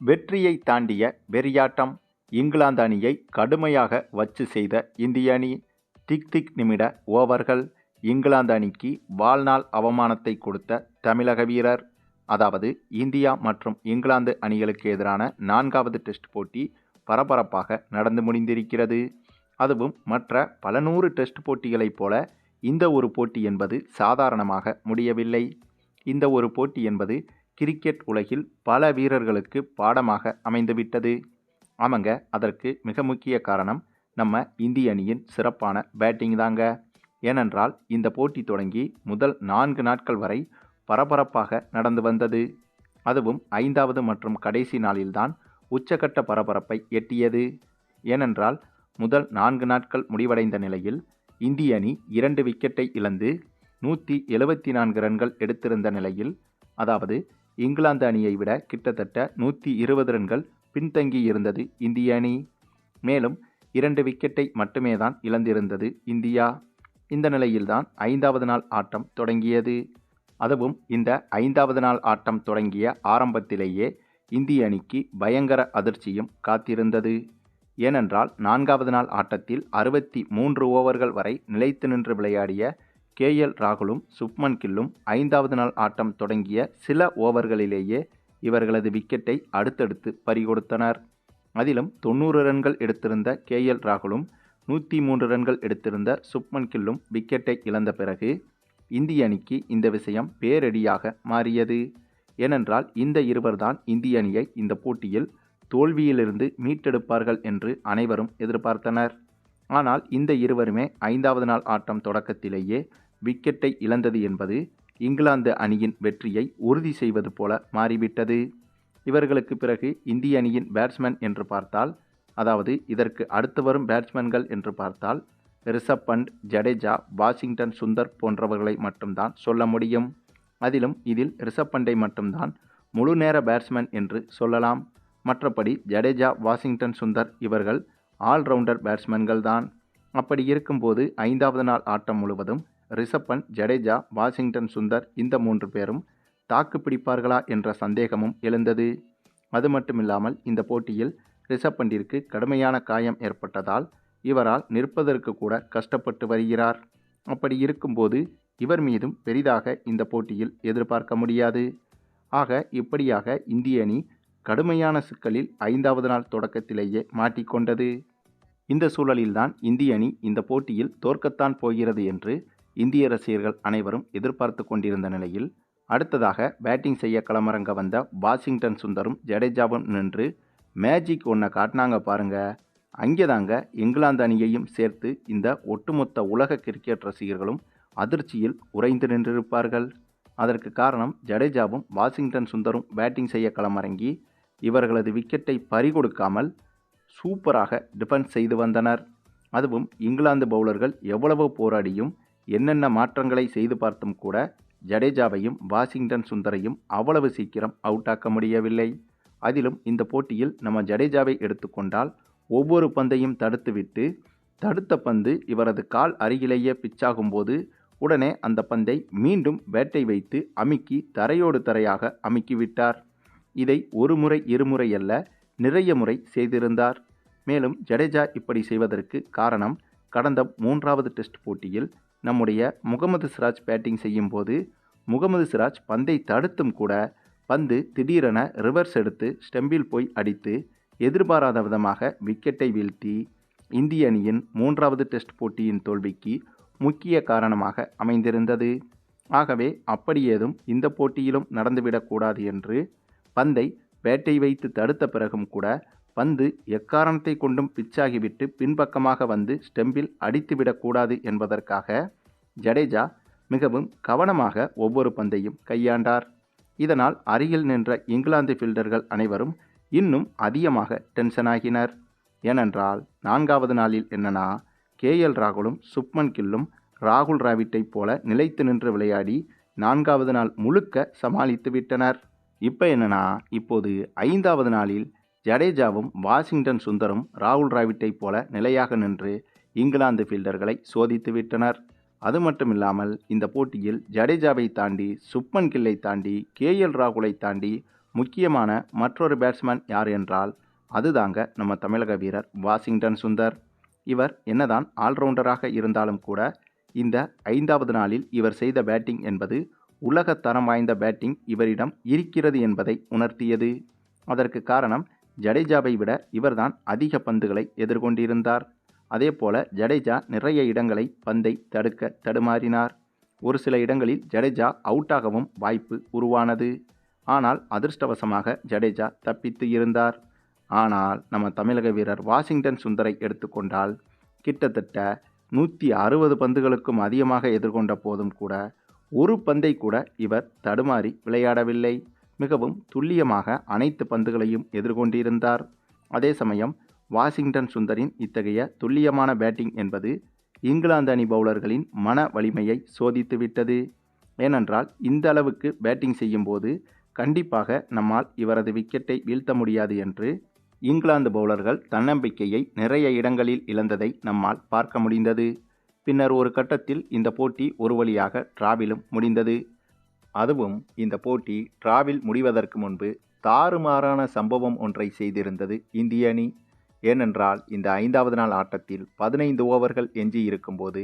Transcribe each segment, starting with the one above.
வெற்றியை தாண்டிய வெறியாட்டம் இங்கிலாந்து அணியை கடுமையாக வச்சு செய்த இந்திய அணி. திக் திக் நிமிட ஓவர்கள். இங்கிலாந்து அணிக்கு வாழ்நாள் அவமானத்தை கொடுத்த தமிழக வீரர். அதாவது இந்தியா மற்றும் இங்கிலாந்து அணிகளுக்கு எதிரான நான்காவது டெஸ்ட் போட்டி பரபரப்பாக நடந்து முடிந்திருக்கிறது. அதுவும் மற்ற பல நூறு டெஸ்ட் போட்டிகளைப் போல இந்த ஒரு போட்டி என்பது சாதாரணமாக முடியவில்லை. இந்த ஒரு போட்டி என்பது கிரிக்கெட் உலகில் பல வீரர்களுக்கு பாடமாக அமைந்துவிட்டது ஆமாங்க அதற்கு மிக முக்கிய காரணம் நம்ம இந்திய அணியின் சிறப்பான பேட்டிங் தாங்க. ஏனென்றால் இந்த போட்டி தொடங்கி முதல் நான்கு நாட்கள் வரை பரபரப்பாக நடந்து வந்தது. அதுவும் ஐந்தாவது மற்றும் கடைசி நாளில்தான் உச்சகட்ட பரபரப்பை எட்டியது. ஏனென்றால் முதல் நான்கு நாட்கள் முடிவடைந்த நிலையில் இந்திய அணி இரண்டு விக்கெட்டை இழந்து நூற்றி எழுபத்தி நான்கு ரன்கள் எடுத்திருந்த நிலையில் அதாவது இங்கிலாந்து அணியை விட கிட்டத்தட்ட நூற்றி இருபது ரன்கள் பின்தங்கி இருந்தது இந்திய அணி. மேலும் இரண்டு விக்கெட்டை மட்டுமே தான் இழந்திருந்தது இந்தியா. இந்த நிலையில்தான் ஐந்தாவது நாள் ஆட்டம் தொடங்கியது. அதுவும் இந்த ஐந்தாவது நாள் ஆட்டம் தொடங்கிய ஆரம்பத்திலேயே இந்திய அணிக்கு பயங்கர அதிர்ச்சியும் காத்திருந்தது. ஏனென்றால் நான்காவது நாள் ஆட்டத்தில் அறுபத்தி மூன்று ஓவர்கள் வரை நிலைத்து நின்று விளையாடிய கே எல் ராகுலும் சுப்மன் கில்லும் ஐந்தாவது நாள் ஆட்டம் தொடங்கிய சில ஓவர்களிலேயே இவர்களது விக்கெட்டை அடுத்தடுத்து பறிகொடுத்தனர். அதிலும் தொண்ணூறு ரன்கள் எடுத்திருந்த கே எல் ராகுலும் நூற்றி மூன்று ரன்கள் எடுத்திருந்த சுப்மன் கில்லும் விக்கெட்டை இழந்த பிறகு இந்திய அணிக்கு இந்த விஷயம் பேரடியாக மாறியது. ஏனென்றால் இந்த இருவர்தான் இந்திய அணியை இந்த போட்டியில் தோல்வியிலிருந்து மீட்டெடுப்பார்கள் என்று அனைவரும் எதிர்பார்த்தனர். ஆனால் இந்த இருவருமே ஐந்தாவது நாள் ஆட்டம் தொடக்கத்திலேயே விக்கெட்டை இழந்தது என்பது இங்கிலாந்து அணியின் வெற்றியை உறுதி செய்வது போல மாறிவிட்டது. இவர்களுக்கு பிறகு இந்திய அணியின் பேட்ஸ்மேன் என்று பார்த்தால் அதாவது இதற்கு அடுத்து வரும் பேட்ஸ்மேன்கள் என்று பார்த்தால் ரிஷப் பண்ட் ஜடேஜா வாஷிங்டன் சுந்தர் போன்றவர்களை மட்டும்தான் சொல்ல முடியும். அதிலும் இதில் ரிஷப் பண்டை மட்டும்தான் முழு நேர பேட்ஸ்மேன் என்று சொல்லலாம். மற்றபடி ஜடேஜா வாஷிங்டன் சுந்தர் இவர்கள் ஆல்ரவுண்டர் பேட்ஸ்மேன்கள் தான். அப்படி இருக்கும்போது ஐந்தாவது நாள் ஆட்டம் முழுவதும் ரிஷப்பன் ஜடேஜா வாஷிங்டன் சுந்தர் இந்த மூன்று பேரும் தாக்கு பிடிப்பார்களா என்ற சந்தேகமும் எழுந்தது. அது மட்டுமில்லாமல் இந்த போட்டியில் ரிஷப்பண்டிற்கு கடுமையான காயம் ஏற்பட்டதால் இவரால் நிற்பதற்கு கூட கஷ்டப்பட்டு வருகிறார். அப்படி இருக்கும்போது இவர் மீதும் பெரிதாக இந்த போட்டியில் எதிர்பார்க்க முடியாது. ஆக இப்படியாக இந்திய அணி கடுமையான சிக்கலில் ஐந்தாவது நாள் தொடக்கத்திலேயே மாட்டிக்கொண்டது. இந்த சூழலில்தான் இந்திய அணி இந்த போட்டியில் தோற்கத்தான் போகிறது என்று இந்திய ரசிகர்கள் அனைவரும் எதிர்பார்த்து கொண்டிருந்த நிலையில் அடுத்ததாக பேட்டிங் செய்ய களமிறங்க வந்த வாஷிங்டன் சுந்தரும் ஜடேஜாவும் நின்று மேஜிக் ஒன்றை காட்டினாங்க பாருங்க. அங்கே தாங்க இங்கிலாந்து அணியையும் சேர்த்து இந்த ஒட்டுமொத்த உலக கிரிக்கெட் ரசிகர்களும் அதிர்ச்சியில் உறைந்து நின்றிருப்பார்கள். அதற்கு காரணம் ஜடேஜாவும் வாஷிங்டன் சுந்தரும் பேட்டிங் செய்ய களமிறங்கி இவர்களது விக்கெட்டை பறிகொடுக்காமல் சூப்பராக டிஃபென்ஸ் செய்து வந்தனர். அதுவும் இங்கிலாந்து பவுலர்கள் எவ்வளவு போராடியும் என்னென்ன மாற்றங்களை செய்து பார்த்தும் கூட ஜடேஜாவையும் வாஷிங்டன் சுந்தரையும் அவ்வளவு சீக்கிரம் அவுட் ஆக்க முடியவில்லை. அதிலும் இந்த போட்டியில் நம்ம ஜடேஜாவை எடுத்துக்கொண்டால் ஒவ்வொரு பந்தையும் தடுத்துவிட்டு தடுத்த பந்து இவரது கால் அருகிலேயே பிச்சாகும்போது உடனே அந்த பந்தை மீண்டும் பேட்டை வைத்து அமுக்கி தரையோடு தரையாக அமுக்கிவிட்டார் இதை ஒரு முறை இருமுறை அல்ல நிறைய முறை செய்திருந்தார். மேலும் ஜடேஜா இப்படி செய்வதற்கு காரணம் கடந்த மூன்றாவது டெஸ்ட் போட்டியில் நம்முடைய முகமது சிராஜ் பேட்டிங் செய்யும்போது முகமது சிராஜ் பந்தை தடுத்தும் கூட பந்து திடீரென ரிவர்ஸ் எடுத்து ஸ்டெம்பில் போய் அடித்து எதிர்பாராத விதமாக விக்கெட்டை வீழ்த்தி இந்திய அணியின் மூன்றாவது டெஸ்ட் போட்டியின் தோல்விக்கு முக்கிய காரணமாக அமைந்திருந்தது. ஆகவே அப்படி ஏதும் இந்த போட்டியிலும் நடந்துவிடக்கூடாது என்று பந்தை பேட்டை வைத்து தடுத்த பிறகும் கூட பந்து எக்காரணத்தை கொண்டும் பிச்சாகிவிட்டு பின்பக்கமாக வந்து ஸ்டெம்பில் அடித்துவிடக்கூடாது என்பதற்காக ஜடேஜா மிகவும் கவனமாக ஒவ்வொரு பந்தையும் கையாண்டார். இதனால் அருகில் நின்ற இங்கிலாந்து ஃபீல்டர்கள் அனைவரும் இன்னும் அதிகமாக டென்ஷனாகினர் ஏனென்றால் நான்காவது நாளில் என்னன்னா கே எல் ராகுலும் சுப்மன் கில்லும் ராகுல் டிராவிட்டைப் போல நிலைத்து நின்று விளையாடி நான்காவது நாள் முழுக்க சமாளித்து விட்டனர். இப்போ என்னன்னா இப்போது ஐந்தாவது நாளில் ஜடேஜாவும் வாஷிங்டன் சுந்தரும் ராகுல் டிராவிட்டைப் போல நிலையாக நின்று இங்கிலாந்து ஃபீல்டர்களை சோதித்து விட்டனர். அது மட்டும் இல்லாமல் இந்த போட்டியில் ஜடேஜாவை தாண்டி சுப்மன் கில்லை தாண்டி கே எல் ராகுலை தாண்டி முக்கியமான மற்றொரு பேட்ஸ்மேன் யார் என்றால் அதுதாங்க நம்ம தமிழக வீரர் வாஷிங்டன் சுந்தர். இவர் என்னதான் ஆல்ரவுண்டராக இருந்தாலும் கூட இந்த ஐந்தாவது நாளில் இவர் செய்த பேட்டிங் என்பது உலக தரம் வாய்ந்த பேட்டிங் இவரிடம் இருக்கிறது என்பதை உணர்த்தியது. அதற்கு காரணம் ஜடேஜாவை விட இவர்தான் அதிக பந்துகளை எதிர்கொண்டிருந்தார். அதேபோல ஜடேஜா நிறைய இடங்களை பந்தை தடுக்க தடுமாறினார். ஒரு சில இடங்களில் ஜடேஜா அவுட்டாகவும் வாய்ப்பு உருவானது. ஆனால் அதிர்ஷ்டவசமாக ஜடேஜா தப்பித்து இருந்தார். ஆனால் நம்ம தமிழக வீரர் வாஷிங்டன் சுந்தரை எடுத்துக்கொண்டால் கிட்டத்தட்ட நூற்றி அறுபது பந்துகளுக்கும் அதிகமாக எதிர்கொண்ட போதும் கூட ஒரு பந்தை கூட இவர் தடுமாறி விளையாடவில்லை. மிகவும் துல்லியமாக அனைத்து பந்துகளையும் எதிர்கொண்டிருந்தார். அதே சமயம் வாஷிங்டன் சுந்தரின் இத்தகைய துல்லியமான பேட்டிங் என்பது இங்கிலாந்து அணி பவுலர்களின் மன வலிமையை சோதித்துவிட்டது ஏனென்றால் இந்த அளவுக்கு பேட்டிங் செய்யும்போது கண்டிப்பாக நம்மால் இவரது விக்கெட்டை வீழ்த்த முடியாது என்று இங்கிலாந்து பவுலர்கள் தன்னம்பிக்கையை நிறைய இடங்களில் இழந்ததை நம்மால் பார்க்க முடிந்தது. பின்னர் ஒரு கட்டத்தில் இந்த போட்டி ஒரு வழியாக டிராவிலும் முடிந்தது. அதுவும் இந்த போட்டி டிராவில் முடிவதற்கு முன்பு தாறுமாறான சம்பவம் ஒன்றை செய்திருந்தது இந்திய அணி. ஏனென்றால் இந்த ஐந்தாவது நாள் ஆட்டத்தில் பதினைந்து ஓவர்கள் எஞ்சி இருக்கும்போது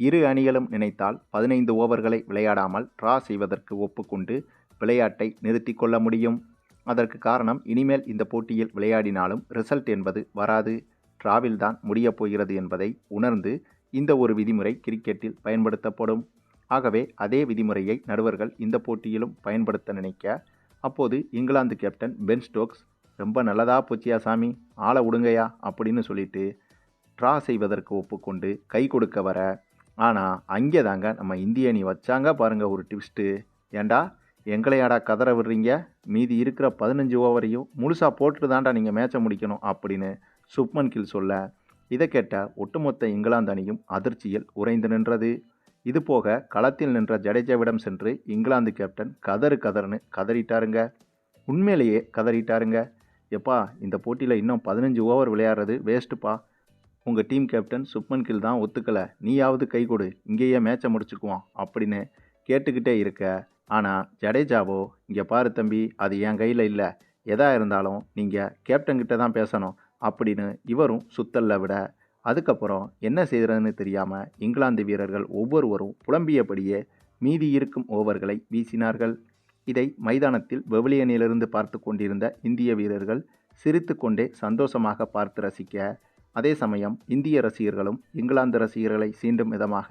இரு அணிகளும் நினைத்தால் பதினைந்து ஓவர்களை விளையாடாமல் ட்ரா செய்வதற்கு ஒப்புக்கொண்டு விளையாட்டை நிறுத்தி கொள்ள முடியும். அதற்கு காரணம் இனிமேல் இந்த போட்டியில் விளையாடினாலும் ரிசல்ட் என்பது வராது. டிராவில் தான் முடியப் போகிறது என்பதை உணர்ந்து இந்த ஒரு விதிமுறை கிரிக்கெட்டில் பயன்படுத்தப்படும். ஆகவே அதே விதிமுறையை நடுவர்கள் இந்த போட்டியிலும் பயன்படுத்த நினைக்க அப்போது இங்கிலாந்து கேப்டன் பென் ஸ்டோக்ஸ் ரொம்ப நல்லதா போச்சியா சாமி? ஆளை விடுங்கயா அப்படின்னு சொல்லிட்டு ட்ரா செய்வதற்கு ஒப்புக்கொண்டு கை கொடுக்க வர ஆனால் அங்கே தாங்க நம்ம இந்திய அணி வச்சாங்க பாருங்கள் ஒரு ட்விஸ்ட்டு ஏண்டா எங்களையாடா கதற விடுறீங்க? மீதி இருக்கிற பதினஞ்சு ஓவரையும் முழுசாக போட்டுட்டு தாண்டா நீங்கள் மேட்சை முடிக்கணும் அப்படின்னு சுப்மன் கில் சொல்ல இதை கேட்ட ஒட்டுமொத்த இங்கிலாந்து அணியும் அதிர்ச்சியில் உறைந்து நின்றது. இது போக களத்தில் நின்ற ஜடேஜாவிடம் சென்று இங்கிலாந்து கேப்டன் கதறு கதறுன்னு கதறிட்டாருங்க. உண்மையிலேயே கதறிட்டாருங்க. எப்பா இந்த போட்டியில் இன்னும் பதினஞ்சு ஓவர் விளையாடுறது வேஸ்ட்டுப்பா உங்கள் டீம் கேப்டன் சுப்மன் கில் தான் ஒத்துக்கலை. நீயாவது கை கொடு. இங்கேயே மேட்சை முடிச்சுக்குவோம் அப்படின்னு கேட்டுக்கிட்டே இருக்க. ஆனால் ஜடேஜாவோ இங்கே பாரு தம்பி அது என் கையில் இல்லை. எதா இருந்தாலும் நீங்கள் கேப்டன்கிட்ட தான் பேசணும் அப்படின்னு இவரும் சுத்தல்ல விட அதுக்கப்புறம் என்ன செய்கிறதுன்னு தெரியாமல் இங்கிலாந்து வீரர்கள் ஒவ்வொருவரும் புலம்பியபடியே மீதி இருக்கும் ஓவர்களை வீசினார்கள். இதை மைதானத்தில் வெவிலியனிலிருந்து பார்த்து கொண்டிருந்த இந்திய வீரர்கள் சிரித்து கொண்டே சந்தோஷமாக பார்த்து ரசிக்க அதே சமயம் இந்திய ரசிகர்களும் இங்கிலாந்து ரசிகர்களை சீண்டும் விதமாக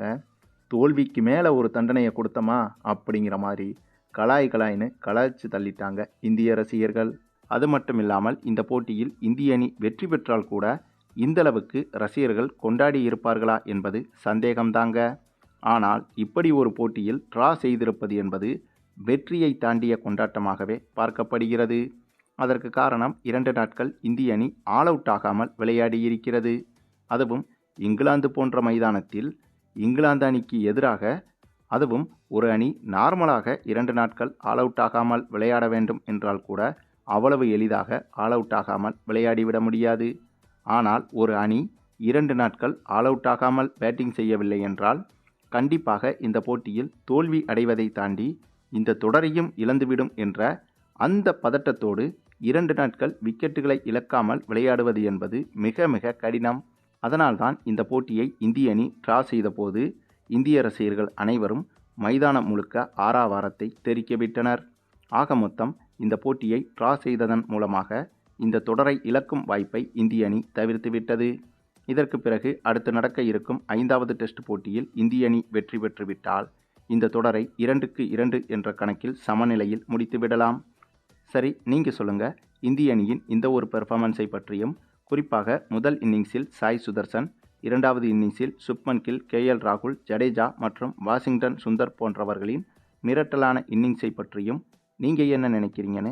தோல்விக்கு மேலே ஒரு தண்டனையை கொடுத்தமா? அப்படிங்கிற மாதிரி கலாய் கலாய்னு கலாய்ச்சி தள்ளிட்டாங்க இந்திய ரசிகர்கள். அது மட்டும் இல்லாமல் இந்த போட்டியில் இந்திய அணி வெற்றி பெற்றால் கூட இந்தளவுக்கு ரசிகர்கள் கொண்டாடி இருப்பார்களா என்பது சந்தேகம்தாங்க. ஆனால் இப்படி ஒரு போட்டியில் ட்ரா செய்திருப்பது என்பது வெற்றியை தாண்டிய கொண்டாட்டமாகவே பார்க்கப்படுகிறது. அதற்கு காரணம் இரண்டு நாட்கள் இந்திய அணி ஆல் அவுட் ஆகாமல் விளையாடியிருக்கிறது அதுவும் இங்கிலாந்து போன்ற மைதானத்தில் இங்கிலாந்து அணிக்கு எதிராக அதுவும் ஒரு அணி நார்மலாக இரண்டு நாட்கள் ஆல் அவுட் ஆகாமல் விளையாட வேண்டும் என்றால் கூட அவ்வளவு எளிதாக ஆல் அவுட் ஆகாமல் விளையாடிவிட முடியாது. ஆனால் ஒரு அணி இரண்டு நாட்கள் ஆல் அவுட் ஆகாமல் பேட்டிங் செய்யவில்லை என்றால் கண்டிப்பாக இந்த போட்டியில் தோல்வி அடைவதை தாண்டி இந்த தொடரையும் இழந்துவிடும் என்ற அந்த பதட்டத்தோடு இரண்டு நாட்கள் விக்கெட்டுகளை இழக்காமல் விளையாடுவது என்பது மிக மிக கடினம். அதனால்தான் இந்த போட்டியை இந்திய அணி ட்ரா செய்தபோது இந்திய ரசிகர்கள் அனைவரும் மைதானம் முழுக்க ஆறாவாரத்தை தெரிக்கவிட்டனர் ஆக மொத்தம் இந்த போட்டியை ட்ரா செய்ததன் மூலமாக இந்த தொடரை இழக்கும் வாய்ப்பை இந்திய அணி தவிர்த்துவிட்டது இதற்கு பிறகு அடுத்து நடக்க இருக்கும் ஐந்தாவது டெஸ்ட் போட்டியில் இந்திய அணி வெற்றி பெற்றுவிட்டால் இந்த தொடரை இரண்டுக்கு இரண்டு என்ற கணக்கில் சமநிலையில் முடித்துவிடலாம் சரி நீங்கள் சொல்லுங்கள் இந்திய அணியின் இந்த ஒரு பெர்ஃபார்மன்ஸை பற்றியும் குறிப்பாக முதல் இன்னிங்ஸில் சாய் சுதர்சன் இரண்டாவது இன்னிங்ஸில் சுப்மன் கில் கே எல் ராகுல் ஜடேஜா மற்றும் வாஷிங்டன் சுந்தர் போன்றவர்களின் மிரட்டலான இன்னிங்ஸை பற்றியும் நீங்கள் என்ன நினைக்கிறீங்கன்னு